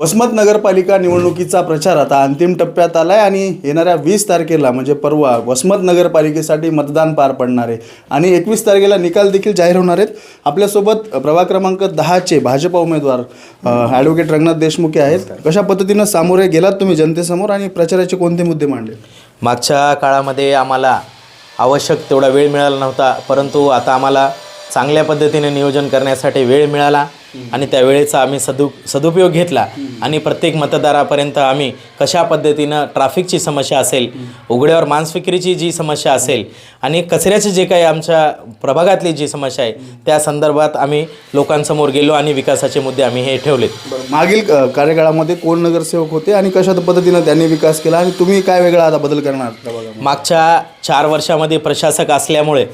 वसमत नगरपालिका निवडणुकीचा प्रचार आता अंतिम टप्प्यात आला आहे आणि येणाऱ्या वीस तारखेला म्हणजे परवा वसमत नगरपालिकेसाठी मतदान पार पडणार आहे. आणि एकवीस तारखेला निकाल देखील जाहीर होणार आहेत. आपल्यासोबत प्रभाग क्रमांक दहाचे भाजपा उमेदवार ॲडव्होकेट रंगनाथ देशमुखे आहेत. कशा पद्धतीनं सामोरे गेलात तुम्ही जनतेसमोर आणि प्रचाराचे कोणते मुद्दे मांडले? मागच्या काळामध्ये आम्हाला आवश्यक तेवढा वेळ मिळाला नव्हता परंतु आता आम्हाला चांगल्या पद्धतीने नियोजन करण्यासाठी वेळ मिळाला. आणि त्या वेळेचा आम्ही सदु सदुपयोग घेतला. आणि प्रत्येक मतदारापर्यंत आम्ही कशा पद्धतीनं ट्रॅफिकची समस्या असेल उघड्यावर मांसविक्रीची जी समस्या असेल आणि कचऱ्याची जे काही आमच्या प्रभागातली जी समस्या आहे त्या संदर्भात आम्ही लोकांसमोर गेलो आणि विकासाचे मुद्दे आम्ही हे ठेवलेत. मागील अ, कार्यकाळामध्ये कोण नगरसेवक होते आणि कशा पद्धतीनं त्यांनी विकास केला आणि तुम्ही काय वेगळा आता बदल करणार? मागच्या चार वर्षामध्ये प्रशासक असल्यामुळे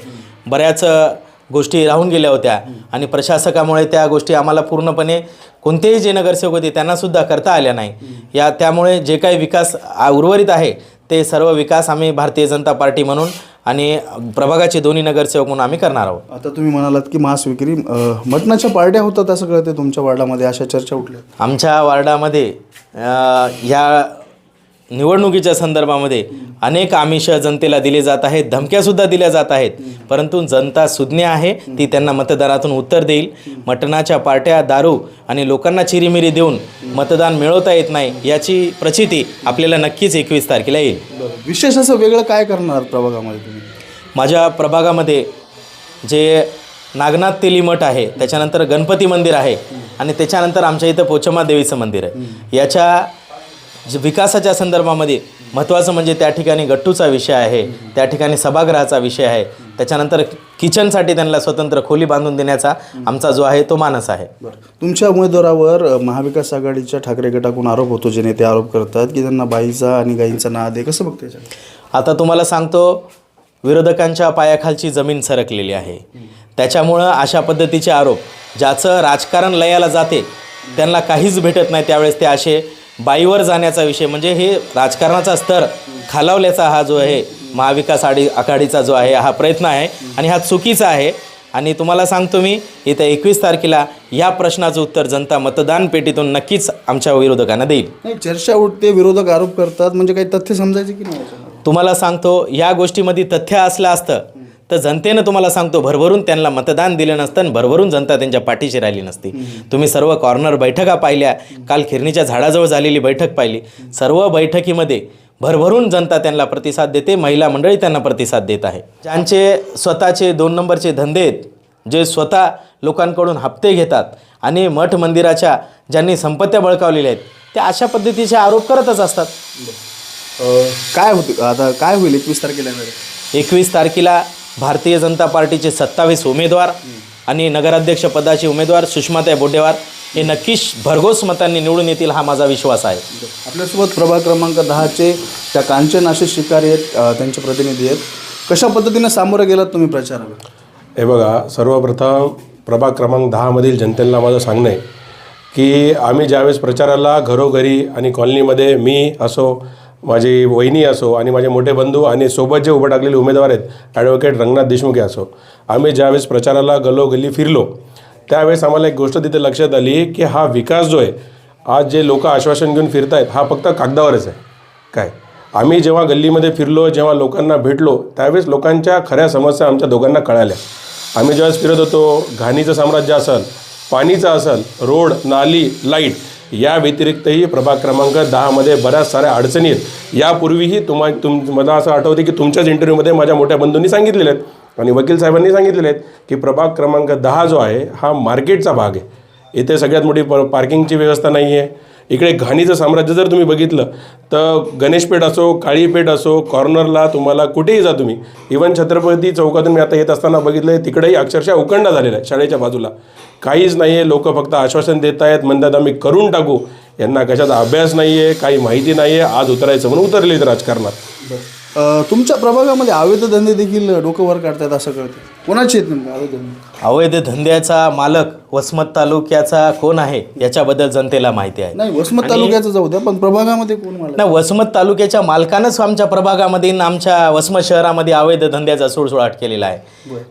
बऱ्याच अ, गोष्टी राहून गेल्या होत्या. आणि प्रशासकामुळे त्या गोष्टी आम्हाला पूर्णपणे कोणतेही जे नगरसेवक होते त्यांनासुद्धा करता आल्या नाही. या त्यामुळे जे काही विकास उर्वरित आहे ते सर्व विकास आम्ही भारतीय जनता पार्टी म्हणून आणि प्रभागाचे दोन्ही नगरसेवक म्हणून आम्ही करणार आहोत. आता तुम्ही म्हणालात की मांस विक्री अ, मटणाच्या पार्ट्या होतात असं कळते तुमच्या वार्डामध्ये अशा चर्चा उठल्या. आमच्या वार्डामध्ये ह्या निवडणुकीच्या संदर्भामध्ये अनेक आमिष जनतेला दिले जात आहेत धमक्यासुद्धा दिल्या जात आहेत. परंतु जनता सुज्ञ आहे ती त्यांना मतदारातून उत्तर देईल. मटणाच्या पार्ट्या दारू आणि लोकांना चिरीमिरी देऊन मतदान मिळवता येत नाही याची प्रचिती आपल्याला नक्कीच एकवीस तारखेला येईल. विशेष असं वेगळं काय करणार प्रभागामध्ये तुम्ही? माझ्या प्रभागामध्ये जे नागनाथ तेली मठ आहे त्याच्यानंतर गणपती मंदिर आहे आणि त्याच्यानंतर आमच्या इथं पोचमा देवीचं मंदिर आहे. याच्या जे विकासाच्या संदर्भामध्ये महत्त्वाचं म्हणजे त्या ठिकाणी गट्टूचा विषय आहे त्या ठिकाणी सभागृहाचा विषय आहे. त्याच्यानंतर किचनसाठी त्यांना स्वतंत्र खोली बांधून देण्याचा आमचा जो आहे तो मानस आहे. तुमच्या उमेदवारावर महाविकास आघाडीच्या ठाकरे गटाकडून आरोप होतो जे नेते आरोप करतात की त्यांना बाईचा आणि गाईंचा नाद आहे. कसं बघते? आता तुम्हाला सांगतो विरोधकांच्या पायाखालची जमीन सरकलेली आहे. त्याच्यामुळं अशा पद्धतीचे आरोप ज्याचं राजकारण लयाला जाते त्यांना काहीच भेटत नाही त्यावेळेस ते असे बाईवर जाण्याचा विषय म्हणजे हे राजकारणाचा स्तर खालावल्याचा हा जो आहे महाविकास आडी आघाडीचा जो आहे हा प्रयत्न आहे आणि हा चुकीचा आहे आणि तुम्हाला सांगतो मी येत्या एकवीस तारखेला या प्रश्नाचं उत्तर जनता मतदान पेटीतून नक्कीच आमच्या विरोधकांना देईल नाही चर्चा उठते विरोधक आरोप करतात म्हणजे काही तथ्य समजायचे की नाही? तुम्हाला सांगतो या गोष्टीमध्ये तथ्य असलं असतं तर जनतेनं तुम्हाला सांगतो भरभरून त्यांना मतदान दिलं नसतं आणि भरभरून जनता त्यांच्या पाठीशी राहिली नसती. तुम्ही सर्व कॉर्नर बैठका पाहिल्या. काल खिरणीच्या झाडाजवळ झालेली बैठक पाहिली. सर्व बैठकीमध्ये भरभरून जनता त्यांना प्रतिसाद देते महिला मंडळी त्यांना प्रतिसाद देत आहे. ज्यांचे स्वतःचे दोन नंबरचे धंदे आहेत जे स्वतः लोकांकडून हप्ते घेतात आणि मठ मंदिराच्या ज्यांनी संपत्त्या बळकावलेल्या आहेत त्या अशा पद्धतीचे आरोप करतच असतात. काय होते आता काय होईल एकवीस तारखेला? एकवीस तारखेला भारतीय जनता पार्टीचे सत्तावीस उमेदवार आणि नगराध्यक्ष पदाचे उमेदवार सुषमाताई बोडेवार हे नक्कीच भरघोस मतांनी निवडून येतील हा माझा विश्वास आहे. आपल्यासोबत प्रभाग क्रमांक दहाचे त्या कांचन आशिष शिकारी आहेत त्यांचे प्रतिनिधी आहेत. कशा पद्धतीनं सामोरं गेलात तुम्ही प्रचाराला? हे बघा सर्वप्रथम प्रभाग क्रमांक दहामधील जनतेला माझं सांगणं आहे की आम्ही ज्यावेळेस प्रचाराला घरोघरी आणि कॉलनीमध्ये मी असो माझी वहिनी असो आणि माझे मोठे बंधू आणि सोबत जे उभे टाकलेले उमेदवार आहेत ॲडव्होकेट रंगनाथ देशमुख असो. आम्ही ज्यावेळेस प्रचाराला गल्लोगल्ली फिरलो त्यावेळेस आम्हाला एक गोष्ट तिथे लक्षात आली की हा विकास जो आहे आज जे लोक आश्वासन घेऊन फिरत आहेत हा फक्त कागदावरच आहे. काय? आम्ही जेव्हा गल्लीमध्ये फिरलो जेव्हा लोकांना भेटलो त्यावेळेस लोकांच्या खऱ्या समस्या आमच्या दोघांना कळाल्या. आम्ही ज्यावेळेस फिरत होतो घाणीचं साम्राज्य असेल पाणीचं असेल रोड नाली लाइट या व्यतिरिक्तही प्रभाग क्रमांक दहामध्ये बऱ्याच साऱ्या अडचणी आहेत. यापूर्वीही तुम्हा तुम मला असं आठवते की तुमच्याच इंटरव्ह्यूमध्ये माझ्या मोठ्या बंधूंनी सांगितलेले आहेत. आणि वकील साहेबांनी सांगितलेले आहेत की प्रभाग क्रमांक दहा जो आहे हा मार्केटचा भाग आहे. इथे सगळ्यात मोठी प पार्किंगची व्यवस्था नाही आहे इकडे घाणीचं साम्राज्य जर तुम्ही बघितलं तर गणेशपेठ असो काळीपेठ असो कॉर्नरला तुम्हाला कुठेही जा तुम्ही. इवन छत्रपती चौकातून मी आता येत असताना बघितलं आहे तिकडेही अक्षरशः उकंडा झालेला आहे शाळेच्या बाजूला. काहीच नाही आहे लोक फक्त आश्वासन देत आहेत म्हणतात आम्ही करून टाकू. यांना कशाचा अभ्यास नाही आहे काही माहिती नाही आहे आज उतरायचं म्हणून उतरलेत राजकारणात. तुमच्या प्रभागामध्ये अवैध धंदे देखील डोकं वर काढतात असं कळतं कोणाचे आहेत नेमके अवैध धंद्याचा मालक वसमत तालुक्याचा कोण आहे याच्याबद्दल जनतेला माहिती आहे. नाही वसमत तालुक्याचं जाऊ द्या पण प्रभागामध्ये कोण मला नाही वसमत तालुक्याच्या मालकानंच आमच्या प्रभागामध्ये आमच्या वसमत शहरामध्ये अवैध धंद्याचा सुळसुळाट केलेला आहे.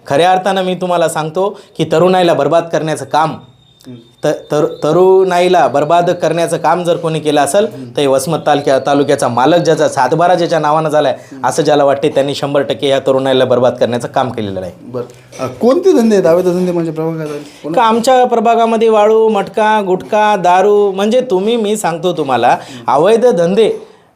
खऱ्या अर्थानं मी तुम्हाला सांगतो की तरुणाईला बर्बाद करण्याचं काम त तर तरुणाईला बर्बाद करण्याचं काम जर कोणी केलं असेल तर हे वसमत तालुक्या तालुक्याचा मालक ज्याचा सातबारा ज्याच्या नावानं झाला आहे असं ज्याला वाटते त्यांनी शंभर टक्के ह्या तरुणाईला बर्बाद करण्याचं काम केलेलं आहे. बरं. अ, कोणते धंदे आहेत? अवैध धंदे म्हणजे प्रभागात का आमच्या प्रभागामध्ये वाळू मटका गुटखा दारू म्हणजे तुम्ही मी सांगतो तुम्हाला अवैध धंदे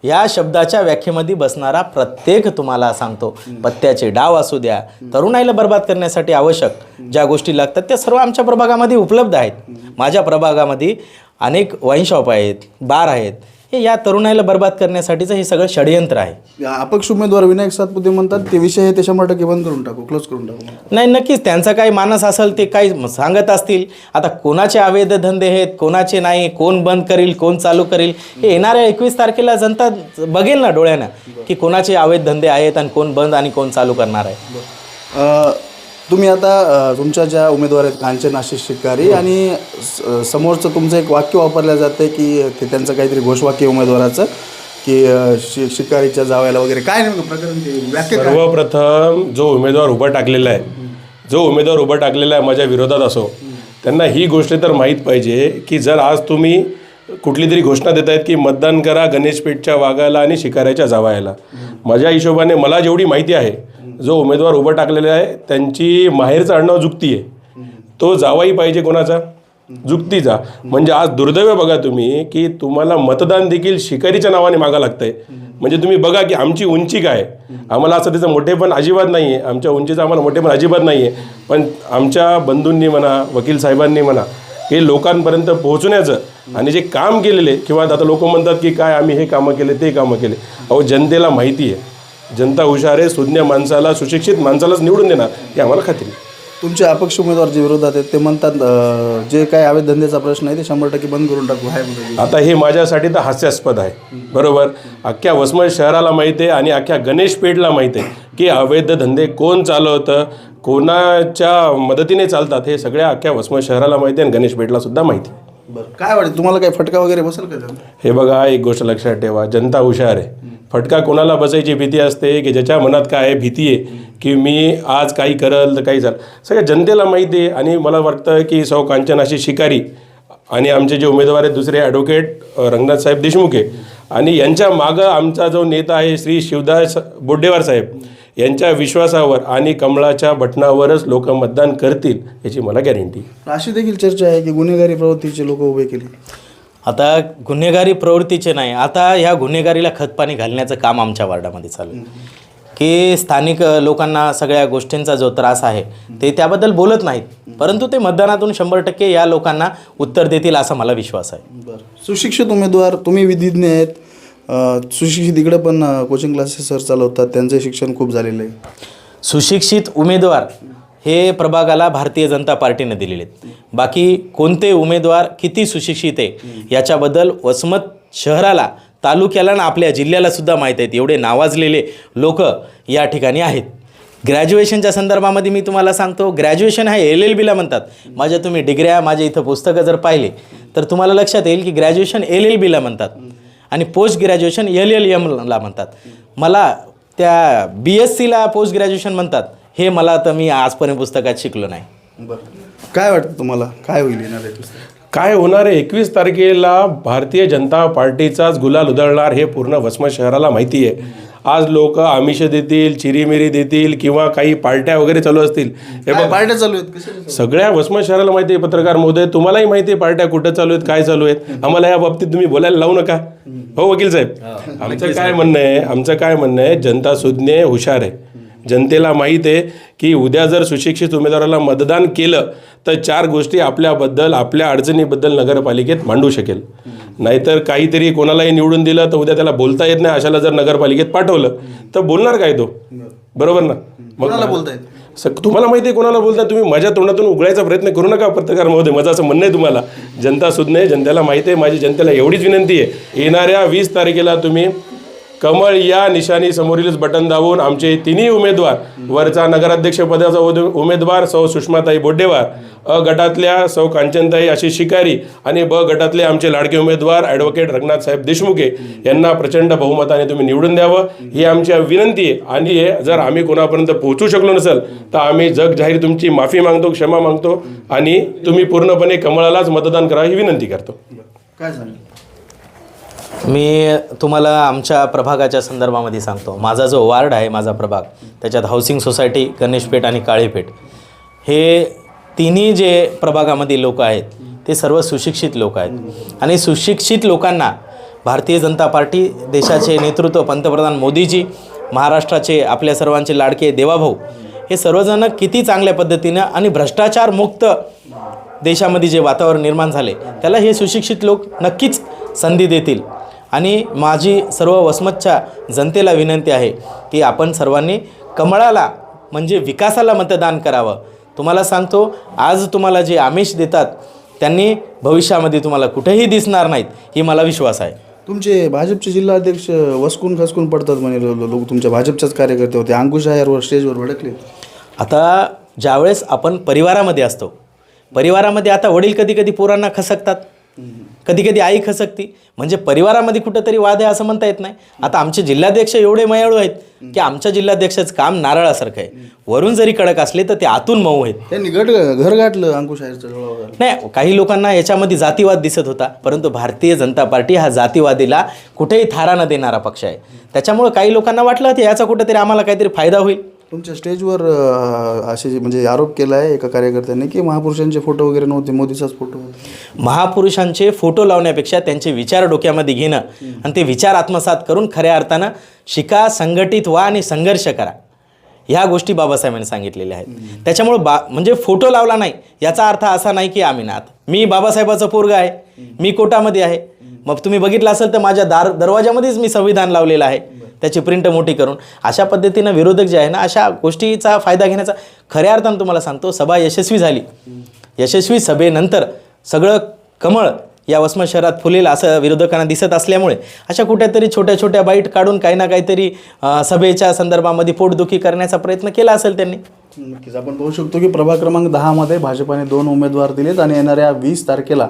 या शब्दाच्या व्याख्येमध्ये बसणारा प्रत्येक तुम्हाला सांगतो. पत्त्याचे डाव असू द्या तरुणाईला बर्बाद करण्यासाठी आवश्यक ज्या गोष्टी लागतात त्या सर्व आमच्या प्रभागामध्ये उपलब्ध आहेत. माझ्या प्रभागामध्ये अनेक वाईन शॉप आहेत बार आहेत हे या तरुणाईला बर्बाद करण्यासाठीचं हे सगळं षडयंत्र आहे. अपक्ष उमेदवार विनायक सातपुते म्हणतात ते विषय हे ते शंभर टक्के बंद करून टाकू क्लोज करून टाकू नाही नक्कीच त्यांचा काही मानस असेल ते काही सांगत असतील. आता कोणाचे अवैध धंदे आहेत कोणाचे नाही कोण बंद करील कोण चालू करील हे येणाऱ्या एकवीस तारखेला जनता बघेल ना डोळ्यानं की कोणाचे अवैध धंदे आहेत आणि कोण बंद आणि कोण चालू करणार आहे. अ, तुम्ही आता तुमच्या ज्या उमेदवार आहेत कांचन आशिष शिकारी आणि स- समोरचं तुमचं एक वाक्य वापरलं जातं की ते त्यांचं काहीतरी घोषवाक्य उमेदवाराचं की अ, शि शिकारीच्या जावयाला वगैरे. काय नेमकं प्रकरण ते? वाक्य काय? सर्वप्रथम जो उमेदवार उभा टाकलेला आहे जो उमेदवार उभा टाकलेला आहे माझ्या विरोधात असो त्यांना ही गोष्ट तर माहीत पाहिजे की जर आज तुम्ही कुठली तरी घोषणा देत आहेत की मतदान करा गणेशपेठच्या वाघाला आणि शिकाऱ्याच्या जावयाला. माझ्या हिशोबाने मला जेवढी माहिती आहे जो उमेदवार उभा टाकलेला आहे त्यांची माहेरचं आडनाव जुक्ती आहे. तो जावाही पाहिजे कोणाचा? जुक्तीचा. म्हणजे आज दुर्दैव बघा तुम्ही की तुम्हाला मतदान देखील शिकारीच्या नावाने मागा लागतंय. म्हणजे तुम्ही बघा की आमची उंची काय आहे. आम्हाला असं त्याचं मोठेपण अजिबात नाही आहे आमच्या उंचीचं आम्हाला मोठेपण अजिबात नाही आहे पण आमच्या बंधूंनी म्हणा वकील साहेबांनी म्हणा हे लोकांपर्यंत पोहोचण्याचं आणि जे काम केलेले किंवा आता लोक म्हणतात की काय आम्ही हे कामं केले ते कामं केले. अहो जनतेला माहिती आहे. जनता हुशार आहे सुज्ञ माणसाला सुशिक्षित माणसालाच निवडून देणार हे आम्हाला खात्री आहे. तुमचे अपक्ष उमेदवार जे विरोधात आहेत ते म्हणतात अ, जे काय अवैध धंद्याचा प्रश्न आहे ते शंभर टक्के बंद करून टाकू आहे आता हे माझ्यासाठी तर हास्यास्पद आहे. बरोबर? अख्ख्या वसमत शहराला माहिती आहे आणि अख्ख्या गणेश पेठला माहिती आहे की अवैध धंदे कोण चालवतं कोणाच्या मदतीने चालतात हे सगळ्या अख्ख्या वसमत शहराला माहिती आहे आणि गणेश पेठला सुद्धा माहिती आहे. बरं काय वाटतं तुम्हाला काही फटका वगैरे बसेल का त्याला? हे बघा एक गोष्ट लक्षात ठेवा जनता हुशार आहे. फटका कोणाला बसायची भीती असते की ज्याच्या मनात काय आहे भीती आहे की मी आज काही करल तर काही झालं. सगळ्या जनतेला माहिती आहे आणि मला वाटतं की सौ कांचन अशी शिकारी आणि आमचे जे उमेदवार आहेत दुसरे ॲडव्होकेट रंगनाथ साहेब देशमुख आहे. आणि यांच्या मागं आमचा जो नेता आहे श्री शिवदास बोड्डेवार साहेब यांच्या विश्वासावर आणि कमळाच्या बटनावरच लोक मतदान करतील याची मला गॅरंटी अशी देखील चर्चा आहे की गुन्हेगारी प्रवृत्तीचे लोक उभे केले. आता गुन्हेगारी प्रवृत्तीचे नाही आता ह्या गुन्हेगारीला खतपाणी घालण्याचं काम आमच्या वार्डामध्ये चालू आहे. की स्थानिक लोकांना सगळ्या गोष्टींचा जो त्रास आहे ते त्याबद्दल बोलत नाहीत. परंतु ते मतदानातून शंभर टक्के या लोकांना उत्तर देतील असा मला विश्वास आहे. बरं. सुशिक्षित उमेदवार तुम्ही विधिज्ञ आहेत. सुशिक्षित इकडं पण कोचिंग क्लासेस सर चालवतात. त्यांचं शिक्षण खूप झालेलं आहे. सुशिक्षित उमेदवार हे प्रभागाला भारतीय जनता पार्टीने दिलेले आहेत. बाकी कोणते उमेदवार किती सुशिक्षित आहे याच्याबद्दल वसमत शहराला तालुक्याला आणि आपल्या जिल्ह्याला सुद्धा माहीत आहेत. एवढे नावाजलेले लोक या ठिकाणी आहेत. ग्रॅज्युएशनच्या संदर्भामध्ये मी तुम्हाला सांगतो ग्रॅज्युएशन हा एल एल बीला म्हणतात. माझ्या तुम्ही डिग्र्या माझ्या इथं पुस्तकं जर पाहिले तर तुम्हाला लक्षात येईल की ग्रॅज्युएशन एल एल बीला म्हणतात. आणि पोस्ट ग्रॅज्युएशन एल एल एमला म्हणतात. मला त्या बी एस सीला पोस्ट ग्रॅज्युएशन म्हणतात. हे मला तर मी आजपर्यंत पुस्तकात शिकलो नाही. बरं. काय वाटतं तुम्हाला? काय होईल येणार आहे काय होणार? आहे एकवीस तारखेला भारतीय जनता पार्टीचाच गुलाल उधळणार हे पूर्ण वसमत शहराला माहिती आहे. आज लोक आमिष देतील चिरीमिरी देतील किंवा काही पार्ट्या वगैरे चालू असतील. हे बघ पार्ट्या चालू आहेत? सगळ्या वसमत शहराला माहिती आहे पत्रकार महोदय. तुम्हालाही माहिती आहे पार्ट्या कुठं चालू आहेत काय चालू आहेत? आम्हाला या बाबतीत तुम्ही बोलायला लावू नका. हो वकील साहेब. आमचं काय म्हणणं आहे? आमचं काय म्हणणं आहे? जनता सुज्ञ हुशार आहे. जनतेला माहीत आहे की उद्या जर सुशिक्षित उमेदवाराला मतदान केलं तर चार गोष्टी आपल्याबद्दल आपल्या अडचणीबद्दल नगरपालिकेत मांडू शकेल. नाहीतर काहीतरी कोणालाही निवडून दिलं तर उद्या त्याला बोलता येत नाही अशाला जर नगरपालिकेत पाठवलं तर बोलणार काय तो? बरोबर ना? मग कोणाला बोलतायत स तुम्हाला माहिती आहे कोणाला बोलता? तुम्ही माझ्या तोंडातून उघडायचा प्रयत्न करू नका पत्रकार महोदय. माझं असं म्हणणं आहे तुम्हाला. जनता सुज्ञ आहे जनतेला माहिती आहे माझी जनतेला एवढीच विनंती आहे. येणाऱ्या वीस तारखेला तुम्ही कमळ या निशाणी समोरीलच बटन दाबून आमचे तिन्ही उमेदवार वरचा नगराध्यक्ष पदाचा उद- उमेदवार सौ सुषमाताई बोड्डेवार अ गटातल्या सौ कांचनताई अशी शिकारी आणि ब गटातले आमचे लाडके उमेदवार ॲडव्होकेट रंगनाथ साहेब देशमुखे यांना प्रचंड बहुमताने तुम्ही निवडून द्यावं. ही आमची विनंती आहे. आणि हे जर आम्ही कोणापर्यंत पोहोचू शकलो नसेल तर आम्ही जग जाहीर तुमची माफी मागतो क्षमा मागतो आणि तुम्ही पूर्णपणे कमळालाच मतदान करा ही विनंती करतो. काय झालं? मी तुम्हाला आमच्या प्रभागाच्या संदर्भामध्ये सांगतो. माझा जो वार्ड आहे माझा प्रभाग त्याच्यात हाऊसिंग सोसायटी गणेशपेठ आणि काळीपेठ हे तिन्ही जे प्रभागामध्ये लोक आहेत ते सर्व सुशिक्षित लोक आहेत. आणि सुशिक्षित लोकांना भारतीय जनता पार्टी देशाचे नेतृत्व पंतप्रधान मोदीजी महाराष्ट्राचे आपल्या सर्वांचे लाडके देवाभाऊ हे सर्वजण किती चांगल्या पद्धतीनं आणि भ्रष्टाचारमुक्त देशामध्ये जे वातावरण निर्माण झाले त्याला हे सुशिक्षित लोक नक्कीच संधी देतील. आणि माझी सर्व वसमतच्या जनतेला विनंती आहे की आपण सर्वांनी कमळाला म्हणजे विकासाला मतदान करावं. तुम्हाला सांगतो आज तुम्हाला जे आमिष देतात त्यांनी भविष्यामध्ये तुम्हाला कुठेही दिसणार नाहीत ही मला विश्वास आहे. तुमचे भाजपचे जिल्हाध्यक्ष वसकून खसकून पडतात म्हणे लोक तुमच्या भाजपच्याच कार्यकर्ते होते. अंकुश आयरवर स्टेजवर भडकले. आता ज्यावेळेस आपण परिवारामध्ये असतो परिवारामध्ये आता वडील कधी कधी पोरांना खसकतात. कधी कधी आई खसकती. म्हणजे परिवारामध्ये कुठंतरी वाद आहे असं म्हणता येत नाही. आता आमचे जिल्हाध्यक्ष एवढे मयाळू आहेत की आमच्या जिल्हाध्यक्षाचं काम नारळासारखं आहे. वरून जरी कडक असले तर ते आतून मऊ आहेत. त्यांनी गट घर गाठलं अंकुश नाही काही लोकांना याच्यामध्ये जातीवाद दिसत होता. परंतु भारतीय जनता पार्टी हा जातीवादीला कुठेही थारा न देणारा पक्ष आहे. त्याच्यामुळं काही लोकांना वाटलं की याचा कुठेतरी आम्हाला काहीतरी फायदा होईल. तुमच्या स्टेजवर असे म्हणजे आरोप केला आहे एका कार्यकर्त्यांनी की महापुरुषांचे फोटो वगैरे नव्हते मोदीचाच फोटो होता? महापुरुषांचे फोटो लावण्यापेक्षा त्यांचे विचार डोक्यामध्ये घेणं आणि ते विचार आत्मसात करून खऱ्या अर्थानं शिका संघटित व्हा आणि संघर्ष करा. ह्या गोष्टी बाबासाहेबांनी सांगितलेल्या आहेत. त्याच्यामुळं बा म्हणजे फोटो लावला नाही. याचा अर्थ असा नाही की आम्ही नात. मी बाबासाहेबाचा पोरगा आहे. मी कोटामध्ये आहे. मग तुम्ही बघितलं असेल तर माझ्या दार दरवाजामध्येच मी संविधान लावलेलं आहे. त्याची प्रिंट मोठी करून. अशा पद्धतीनं विरोधक जे आहे ना अशा गोष्टीचा फायदा घेण्याचा खऱ्या अर्थानं तुम्हाला सांगतो सभा यशस्वी झाली. यशस्वी सभेनंतर सगळं कमळ या वसमत शहरात फुलेल असं विरोधकांना दिसत असल्यामुळे अशा कुठेतरी छोट्या छोट्या बाईट काढून काही ना काहीतरी सभेच्या संदर्भामध्ये पोटदुखी करण्याचा प्रयत्न केला असेल त्यांनी? नक्कीच. आपण पाहू शकतो की प्रभाग क्रमांक दहामध्ये भाजपाने दोन उमेदवार दिलेत आणि येणाऱ्या वीस तारखेला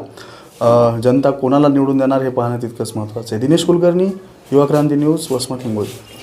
जनता कोणाला निवडून देणार हे पाहणं तितकंच महत्त्वाचं आहे. दिनेश कुलकर्णी युवा क्रांती न्यूज वसमत हिंगोली.